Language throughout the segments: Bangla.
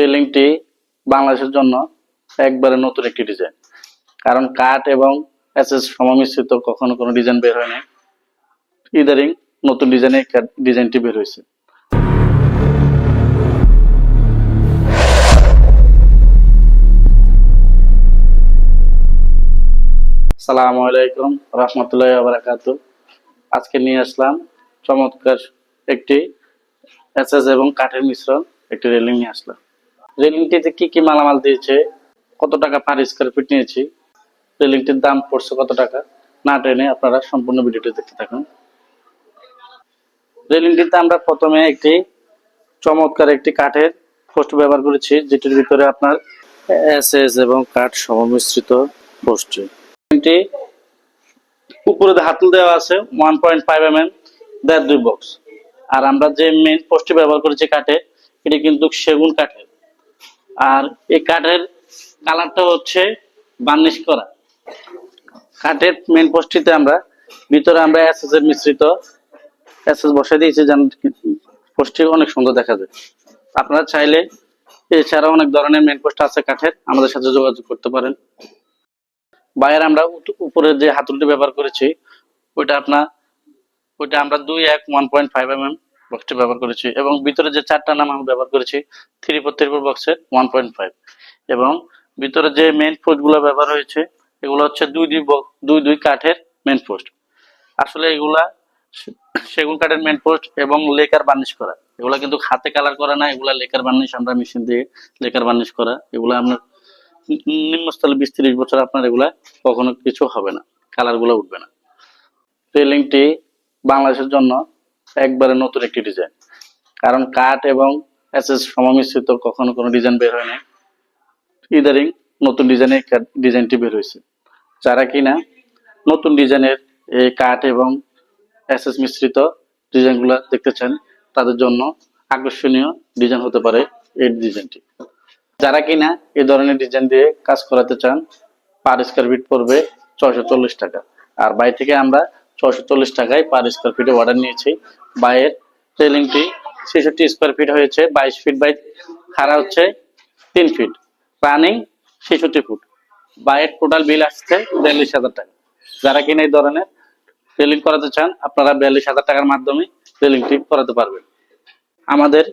রেলিংটি বাংলাদেশের জন্য একবারে নতুন একটি ডিজাইন কারণ কাঠ এবং এসএস সমমিশ্রিত কখনো কোনো ডিজাইন বের হয়নি। ইদারিং নতুন ডিজাইনে ডিজাইনটি বের হয়েছে। সালামু আলাইকুম রহমতুল্লাহ বারাকাত আজকে নিয়ে আসলাম চমৎকার একটি এসএস এবং কাঠের মিশ্রণ, একটি রেলিং নিয়ে আসলাম। রেলিংটিতে কি কি মালামাল দিয়েছে? কত টাকা পার স্কোয়ার ফিট নিয়েছি? রেলিংটির দাম পড়ছে কত টাকা? না টেনে আপনারা সম্পূর্ণ ভিডিওটি দেখতে থাকুন। রেলিংটিতে আমরা প্রথমে একটি চমৎকার একটি কাঠের পোস্ট ব্যবহার করেছি, যেটির ভিতরে আপনার এসএস এবং কাঠ সমমিশ্রিত পোস্ট। রেলিংটি উপরে হাতল দেওয়া আছে one point five M M দেড় দুই বক্স আর আমরা যে মেইন পোস্টটি ব্যবহার করেছি কাঠে, এটি কিন্তু সেগুন কাঠের। আর এই কাঠের কালারটা হচ্ছে বার্নিশ করা। কাঠের মেইন পোস্টটিতে আমরা, ভিতরে আমরা এসএস এর মিশ্রিত এসএস বসাই দিয়েছি, যেন পোস্টটি অনেক সুন্দর দেখা যায়। আপনারা চাইলে এছাড়া অনেক ধরনের মেন পোস্ট আছে কাঠের, আমাদের সাথে যোগাযোগ করতে পারেন। বাইরে আমরা উপরের যে হাতুলটি ব্যবহার করেছি, ওইটা আপনার, ওইটা আমরা দুই এক one point five M M বক্সটি ব্যবহার করেছি এবং ভিতরে যে চারটা নাম আমরা ব্যবহার করেছি থ্রি ফোর থ্রি ফোর বক্সের ওয়ান পয়েন্ট ফাইভ এবং ভিতরে যে মেন পোস্টগুলো ব্যবহার হয়েছে, এগুলো হচ্ছে দুই দুই দুই দুই কাঠের মেইন পোস্ট আসলে এগুলা সেগুন কাঠের মেন পোস্ট এবং লেকার বার্নিশ করা। এগুলা কিন্তু হাতে কালার করা না, এগুলা লেকার বার্নিশ আমরা মেশিন দিয়ে লেকার বার্নিশ করা। এগুলা আপনার নিম্নস্থলে বিশ তিরিশ বছর আপনার এগুলা কখনো কিছু হবে না কালারগুলো উঠবে না। রেলিংটি বাংলাদেশের জন্য একবারে নতুন একটি ডিজাইন কারণ কাঠ এবং এসএস সমমিশ্রিত কখনো কোনো ডিজাইন বের হয়নি ইদারিং নতুন ডিজাইনে ডিজাইনটি বের হয়েছে। যারা কিনা নতুন ডিজাইনের এই কাঠ এবং এসএস মিশ্রিত ডিজাইনগুলো দেখতে চান, তাদের জন্য আকর্ষণীয় ডিজাইন হতে পারে এই ডিজাইনটি যারা কিনা এই ধরনের ডিজাইন দিয়ে কাজ করাতে চান পার স্কোয়ার ফিট পড়বে ছয়শো চল্লিশ টাকা। আর বাই থেকে আমরা ছয়শো চল্লিশ টাকায় পার স্কোয়ার ফিটে অর্ডার নিয়েছি। বাইয়ের রেলিংটি ছেষট্টি স্কোয়ার ফিট হয়েছে, বাইশ ফিট বাই খাড়া হচ্ছে তিন ফিট রানিং ছেষট্টি ফুট বাইয়ের টোটাল বিল আসছে বিয়াল্লিশ হাজার টাকা। যারা কিনা এই ধরনের রেলিং করাতে চান, আপনারা বিয়াল্লিশ হাজার টাকার মাধ্যমে রেলিংটি করাতে পারবেন। আমাদের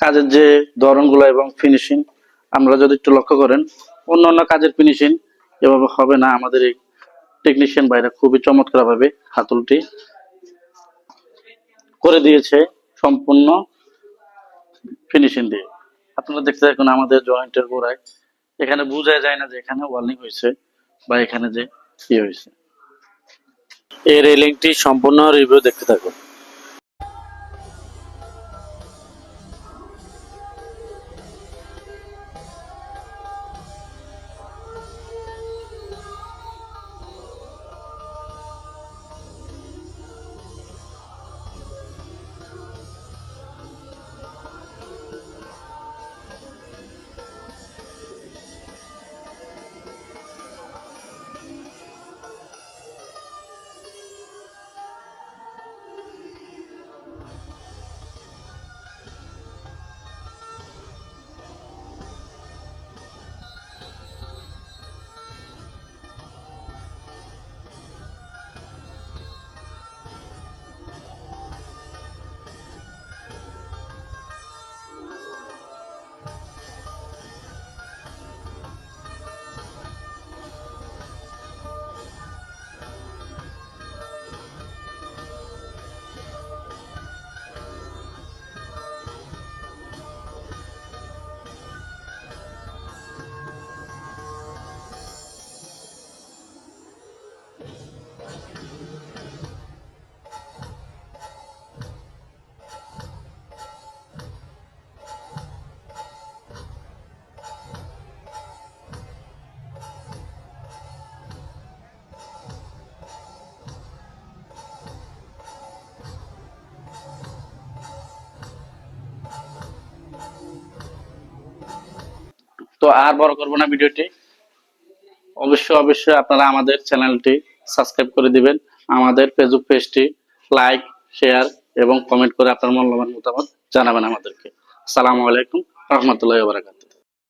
কাজের যে ধরনগুলো এবং ফিনিশিং আমরা যদি একটু লক্ষ্য করেন অন্য অন্য কাজের ফিনিশিং এভাবে হবে না, আমাদের এই টেকনিশিয়ান ভাইরা খুবই চমৎকার ভাবে হাতুলটি করে দিয়েছে সম্পূর্ণ ফিনিশিং দিয়ে। আপনারা দেখতে থাকুন আমাদের জয়েন্টের গোড়ায়। এখানে বোঝা যায় না যে এখানে ওয়ার্নিং হয়েছে বা এখানে যে ইয়ে হয়েছে। এই রেলিংটি সম্পূর্ণ রিভিউ দেখতে থাকুন। তো আর বড় করব না ভিডিওটি। অবশ্যই অবশ্যই আপনারা আমাদের চ্যানেলটি সাবস্ক্রাইব করে দিবেন। আমাদের ফেসবুক পেজটি লাইক শেয়ার এবং কমেন্ট করে আপনার মূল্যবান মতামত জানাবেন আমাদেরকে। সালামু আলাইকুম, রহমতুল্লাহ বারাকাত